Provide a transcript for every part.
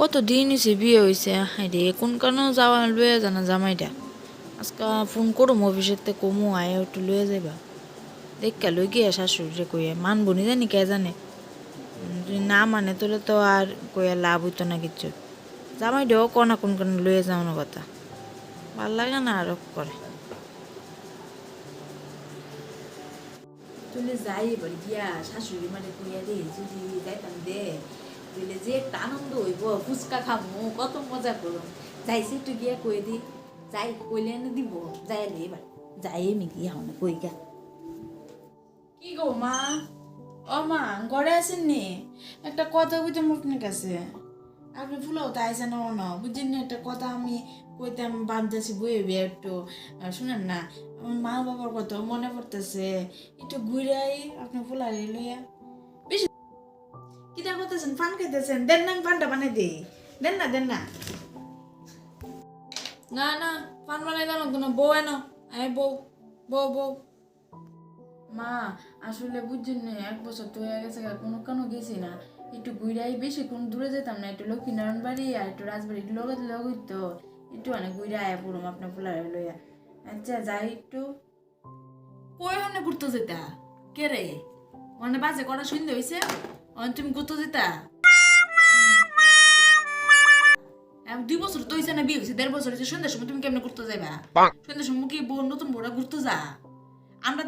কত দিন হয়েছে বিয়ে হয়েছে রে কোন কারণে যাওয়া লয়ে জানা জামাইটা আজকে ফোন করুম অফিসের কমু, আয় একটু লয়ে যাইবা। দেখা লই গিয়ে শাশুড়িরে কইয়া মানবো নি জানি কে জানে যদি না মানে তোলে তো আর কইয়া লাভ হইতো না কিচ্ছু। জামাইটাও কনা কোন কারণে লয়ে যাওয়ানোর কথা। ভালো লাগে না আর করে চলে যাই এবার গিয়া শাশুড়ি মানে কইয়া দে, যদি যাইতাম দে। দিলে যে একটা আনন্দ হইব, ফুচকা খামু, কত মজা করুম। যাইছে একটু গিয়া কই দি, যাই কইলে এনে দিব, যাই লে এবার। যাই আমি কই গা। কি গো মা? ও মা, ঘরে আছেন নি? একটা কথা কইতাম আপনার কাছে। আপনি ফুলেও তো আইসেন না, বুঝছেন না? একটা কথা আমি কইতাম ভাবতেছি বইয়ে বিয়ে একটু শুনেন না? আমার মা বাবার কথা মনে পড়তেছে। একটু ঘুরাই, আপনি ফুলারি লইয়া। করতেছেন ফান খাইতেছেন দেন না আমি ফানটা বানাই দিই দেন না দেন না না না ফান বানাই দাও না বউ এনো আয় বউ বউ বউ মা আসলে বুঝছেন না এক বছর তো হয়ে গেছে কোনো কেন গেছি না। একটু ঘুরাই বেশি কোন দূরে যেতাম না একটু লক্ষ্মীনারায়ণ বাড়ি আর একটু রাজবাড়ি লগে লগে তো একটু অনেক ঘুরে আয়া পড়ুম আপনার ফুলারে লইয়া। আচ্ছা যাই একটু। কই হনে ঘুরতে যেতা? কে রে? মানে বাজে কটা শুনতে হয়েছে অন তুমি ঘুরতে যেতা? এখন দুই বছর তো না বিয়ে হয়েছে দেড় বছর হয়েছে সন্ধ্যার সময় তুমি কেমনে ঘুরতে যাইবা? সন্ধ্যার সময় কি বউ নতুন বউরা ঘুরতে যা। আমরা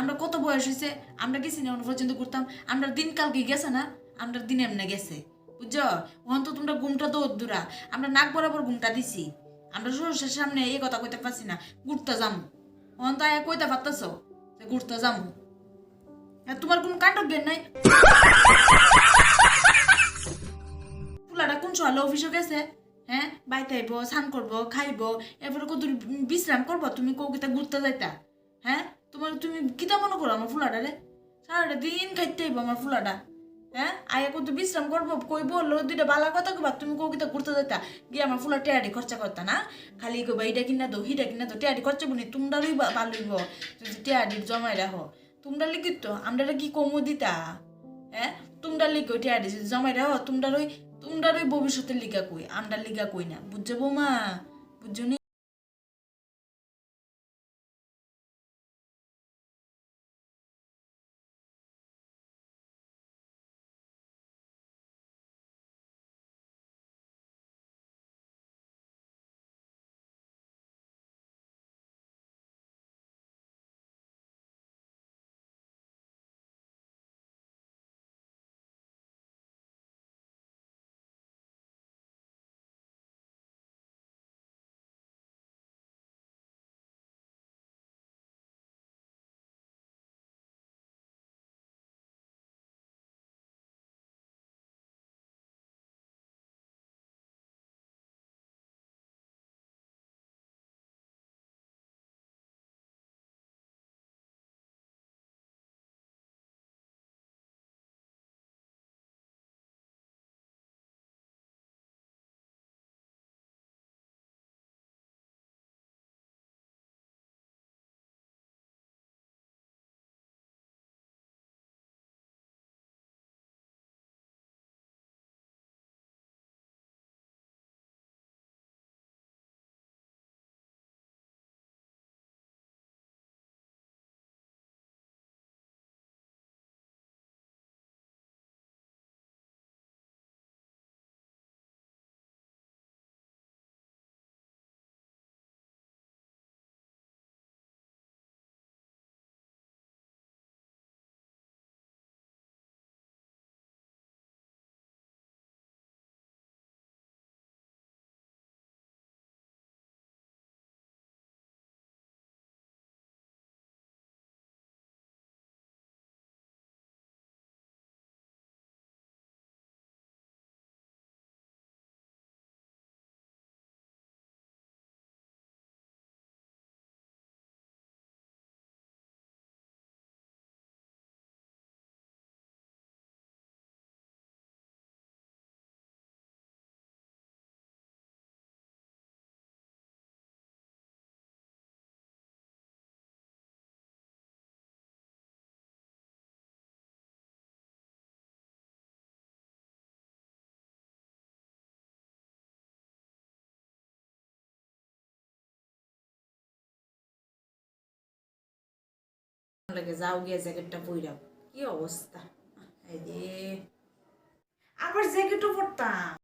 আমরা কত বয়স হয়েছে আমরা গেছি না পর্যন্ত ঘুরতাম আমরা দিন কালকে গেছে না আমরা দিন এমনি গেছে। বুঝছ? ওখান তো তোমরা ঘুমটা তো দূরা আমরা নাক বরাবর ঘুমটা দিছি। আমরা শ্বশুরের সামনে এই কথা কইতে পারছি না ঘুরতে যাম। ওখান তো আয়া কইতে পারতেছ ঘুরতে যামু। তোমার কোন কাণ্ড জ্ঞান নাই? ফুলাটা কোন সকালে অফিসে গেছে? হ্যাঁ বাইতে আইব, স্নান করব, খাইবো, এরপরে কত বিশ্রাম করব? তুমি কৌকিতা ঘুরতে যাইতা? হ্যাঁ তোমার তুমি কিতা মনে করো আমার ফুলাটা রে? সারাটা দিন খাইতে আইব আমার ফুলাটা। হ্যাঁ আয়া কত বিশ্রাম করব কই বলল দুইটা বালা কথা কবা তুমি কৌকিতা ঘুরতে যাইতা? গিয়ে আমার ফুলা টেয়ারি খরচা করতা না? খালি কইবা এইটা কিনা দো হিটা কিনা দো টেয়ারি খরচা বনি তোমরারই ভালো হইব। যদি টেয়ারি জমাই রাখো। তোমরা লিখিত তো আমরা কি কমু দিতা? হ্যাঁ তোমরা লিখে ওইটা যদি জমাই রাখো। তোমরা ওই তোমরা ওই ভবিষ্যতের লিখা কই? আমরা লিগা কই না? বুঝছ বৌমা? বুঝছ লাগে যাও গিয়ে জ্যাকেটটা পইরাও কি অবস্থা? এই রে আবার জ্যাকেটও পরতাম।